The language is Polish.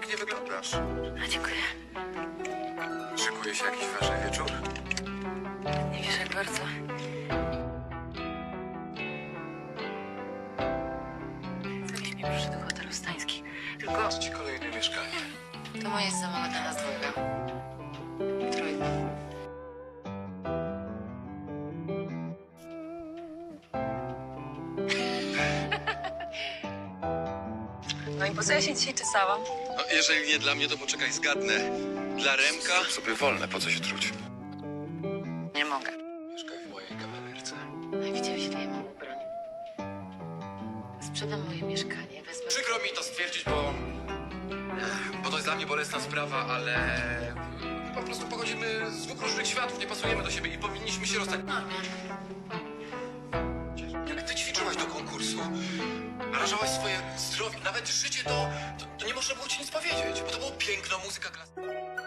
Pięknie wyglądasz. A dziękuję. Szykuje się jakiś ważny wieczór? Nie wiesz jak bardzo. Kiedyś mi przyszedł hotel Stański. Tylko ci kolejne mieszkanie. to moje jest za małe dla nas dwojga. No i po co ja się dzisiaj czesałam? No, jeżeli nie dla mnie, to poczekaj, zgadnę. Dla Remka? Zrób sobie wolne, po co się truć? Nie mogę. Mieszkaj w mojej kawalerce. Widziałeś, ile ja mam ubrań. Sprzedam moje mieszkanie, wezmę... Przykro mi to stwierdzić, bo... Bo to jest dla mnie bolesna sprawa, ale... Po prostu pochodzimy z dwóch różnych światów, nie pasujemy do siebie i powinniśmy się rozstać. Narażałaś swoje zdrowie, nawet życie, to, to, to nie można było ci nic powiedzieć, bo to było piękno, muzyka klasyczna.